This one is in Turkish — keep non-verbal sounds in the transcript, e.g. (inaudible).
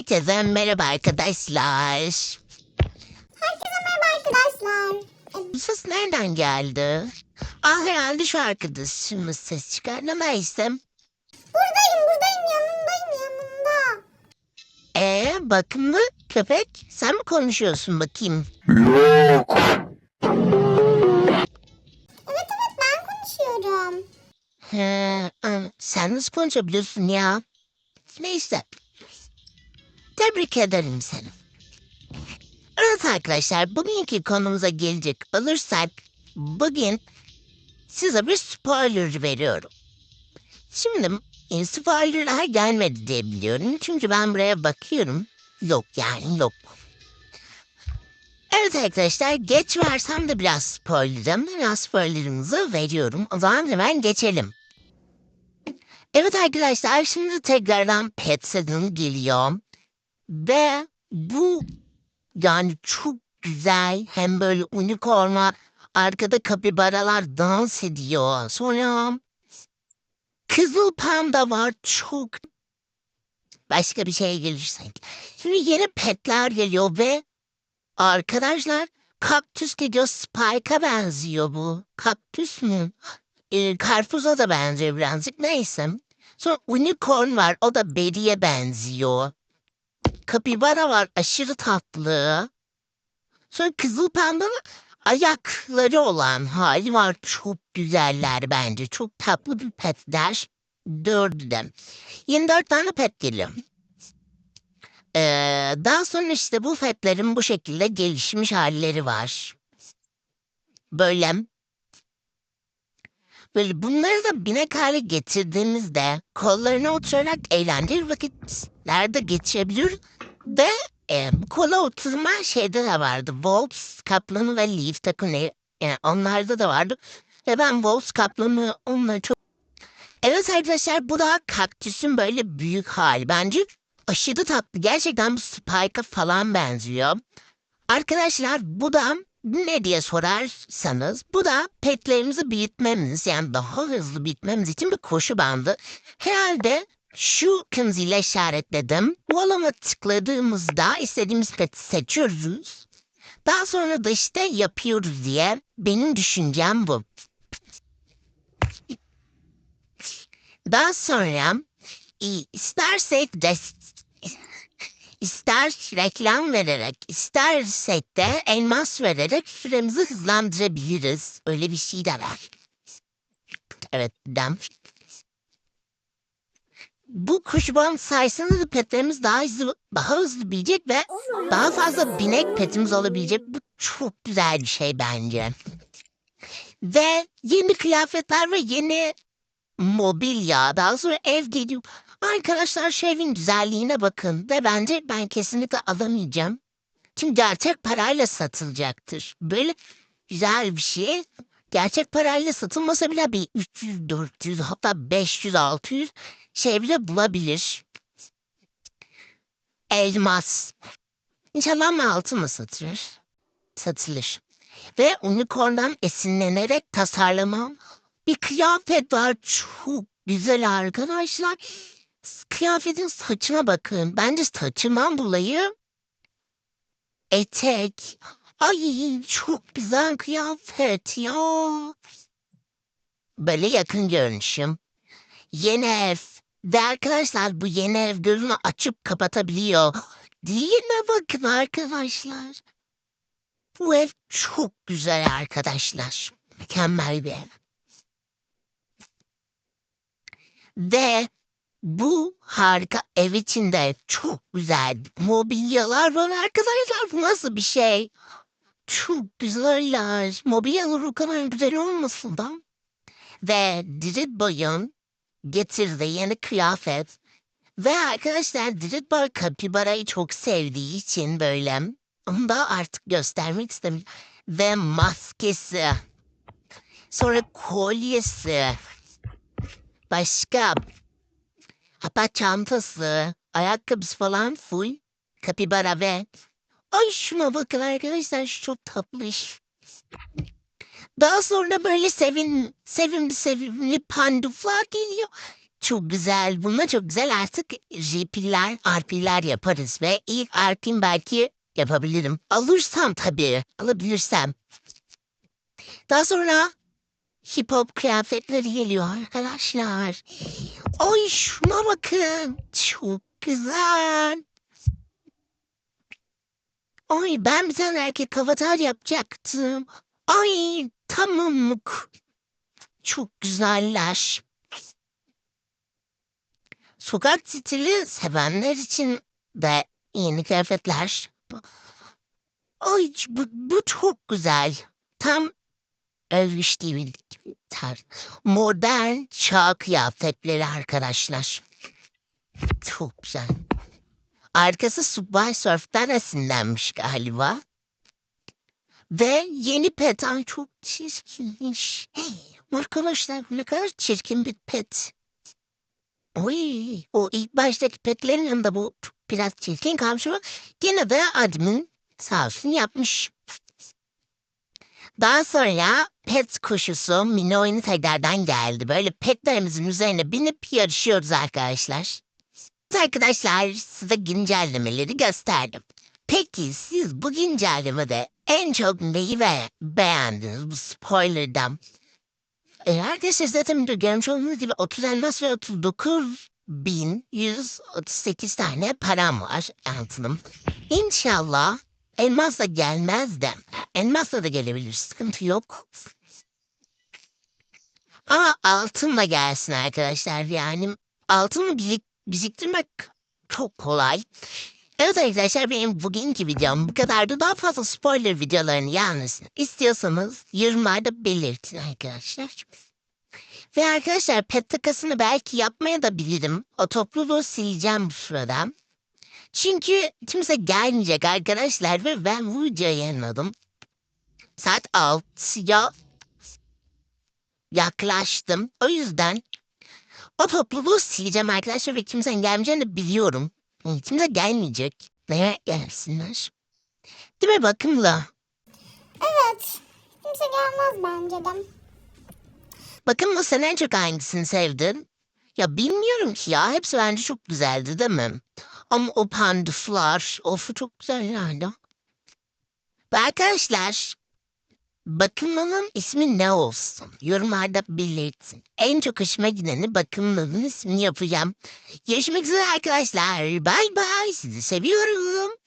Herkese merhaba arkadaşlar. Herkese merhaba arkadaşlar. Bu ses nereden geldi? Ah herhalde şu arkadaşımız ses çıkardı ama istem. Buradayım buradayım yanındayım yanında. Ee bakımlı köpek sen mi konuşuyorsun bakayım? Yok. Evet evet ben konuşuyorum. He, sen nasıl konuşabiliyorsun ya? Neyse. Tebrik ederim seni. Evet arkadaşlar bugünkü konumuza gelecek olursak bugün size bir spoiler veriyorum. Şimdi e, spoilerlar gelmedi diye biliyorum. Çünkü ben buraya bakıyorum. Yok yani yok. Evet arkadaşlar geç versem de biraz spoilerım. Biraz spoilerımızı veriyorum. O zaman hemen geçelim. Evet arkadaşlar şimdi tekrardan Pet Season geliyor. Ve bu yani çok güzel hem böyle unicornlar arkada kapibaralar dans ediyor. Sonra kızıl panda var çok başka bir şey gelirsek. Şimdi yeni petler geliyor ve arkadaşlar kaktüs geliyor Spike'a benziyor bu. Kaktüs mü? Ee, karpuza da benziyor birazcık neyse. Sonra unicorn var o da Betty'ye benziyor. Kapibara var aşırı tatlı. Sonra kızıl pandanın ayakları olan hali var. Çok güzeller bence. Çok tatlı bir petler. Dördü de. 24 tane pet geliyor. Ee, daha sonra işte bu petlerin bu şekilde gelişmiş halleri var. Böyle Böyle bunları da binek hale getirdiğimizde kollarına oturarak eğlenceli vakitler de geçirebilir. Ve e, kola oturma şeyde de vardı. Wolves, Kaplanı ve Leaf takımı yani onlarda da vardı. Ve ben Wolves, Kaplanı onları çok... Evet arkadaşlar bu da kaktüsün böyle büyük hali. Bence aşırı tatlı. Gerçekten bu Spike'a falan benziyor. Arkadaşlar bu da ne diye sorarsanız bu da petlerimizi büyütmemiz yani daha hızlı büyütmemiz için bir koşu bandı. Herhalde şu kırmızıyla işaretledim. Bu tıkladığımızda istediğimiz peti seçiyoruz. Daha sonra da işte yapıyoruz diye benim düşüncem bu. Daha sonra e, istersek de İster reklam vererek, istersek de elmas vererek süremizi hızlandırabiliriz. Öyle bir şey de var. Evet, dem. Bu kuşban sayesinde de petlerimiz daha hızlı, daha hızlı büyüyecek ve daha fazla binek petimiz olabilecek. Bu çok güzel bir şey bence. Ve yeni kıyafetler ve yeni mobilya, daha sonra ev geliyor. Arkadaşlar şu güzelliğine bakın ve bence ben kesinlikle alamayacağım. Çünkü gerçek parayla satılacaktır. Böyle güzel bir şey gerçek parayla satılmasa bile bir 300, 400 hatta 500, 600 şey bile bulabilir. Elmas. İnşallah mı altın mı satılır? Satılır. Ve unicorn'dan esinlenerek tasarlamam bir kıyafet var. Çok güzel arkadaşlar. Kıyafetin saçına bakın. Bence saçından dolayı etek. Ay çok güzel kıyafet ya. Böyle yakın görünüşüm. Yeni ev. Ve arkadaşlar bu yeni ev gözünü açıp kapatabiliyor. Değil mi bakın arkadaşlar? Bu ev çok güzel arkadaşlar. Mükemmel bir ev. Ve bu harika ev içinde çok güzel mobilyalar var arkadaşlar. Bu nasıl bir şey? Çok güzeller. Mobilyalar o kadar güzel olmasın da. Ve Dirit Boy'un getirdiği yeni kıyafet. Ve arkadaşlar Dirit Boy kapibarayı çok sevdiği için böyle onu da artık göstermek istemiyorum. Ve maskesi. Sonra kolyesi. Başka Hatta çantası, ayakkabısı falan full. Kapibara ve... Ay şuna bakın arkadaşlar şu çok tatlış. Daha sonra böyle sevin, sevimli sevimli panduflar geliyor. Çok güzel. Bununla çok güzel artık JP'ler, RP'ler yaparız ve ilk RP'm belki yapabilirim. Alırsam tabii. Alabilirsem. Daha sonra hip hop kıyafetleri geliyor arkadaşlar. Ay şuna bakın. Çok güzel. Ay ben bir tane erkek avatar yapacaktım. Ay tamam. Çok güzeller. Sokak stili sevenler için de yeni kıyafetler. Ay bu, bu çok güzel. Tam Elvish TV tar. Modern çağ kıyafetleri arkadaşlar. Çok güzel. Arkası Subway Surf'ten esinlenmiş galiba. Ve yeni pet. Ay çok çirkinmiş. Hey, (gasps) arkadaşlar ne kadar çirkin bir pet. Oy, o ilk baştaki petlerin yanında bu biraz çirkin kalmış ama gene de admin sağ olsun yapmış. Daha sonra pet koşusu mini oyunu tekrardan geldi. Böyle petlerimizin üzerine binip yarışıyoruz arkadaşlar. Arkadaşlar size güncellemeleri gösterdim. Peki siz bu güncellemede en çok neyi ve beğendiniz bu spoilerdan? E, arkadaşlar zaten bir görmüş olduğunuz gibi 30 elmas ve 39 bin 138 tane param var altınım. İnşallah elmasla gelmez de elmasla da gelebilir sıkıntı yok. Ama altınla gelsin arkadaşlar yani altını birik biriktirmek çok kolay. Evet arkadaşlar benim bugünkü videom bu kadardı. Daha fazla spoiler videolarını yalnız istiyorsanız yorumlarda belirtin arkadaşlar. Ve arkadaşlar pet takasını belki yapmaya da bilirim. O topluluğu sileceğim bu sırada. Çünkü kimse gelmeyecek arkadaşlar ve ben bu videoyu yayınladım. Saat 6'ya yaklaştım. O yüzden o topluluğu sileceğim arkadaşlar ve kimsenin gelmeyeceğini de biliyorum. Kimse gelmeyecek. Neye gelsinler? Değil mi bakımla? Evet. Kimse gelmez bence de. Bakımla sen en çok hangisini sevdin? Ya bilmiyorum ki ya. Hepsi bence çok güzeldi değil mi? Ama o panduflar, of çok güzellerdi. Ve arkadaşlar, bakımlının ismi ne olsun? Yorumlarda belirtin. En çok hoşuma gideni bakımlının ismini yapacağım. Görüşmek üzere arkadaşlar. Bay bay. Sizi seviyorum.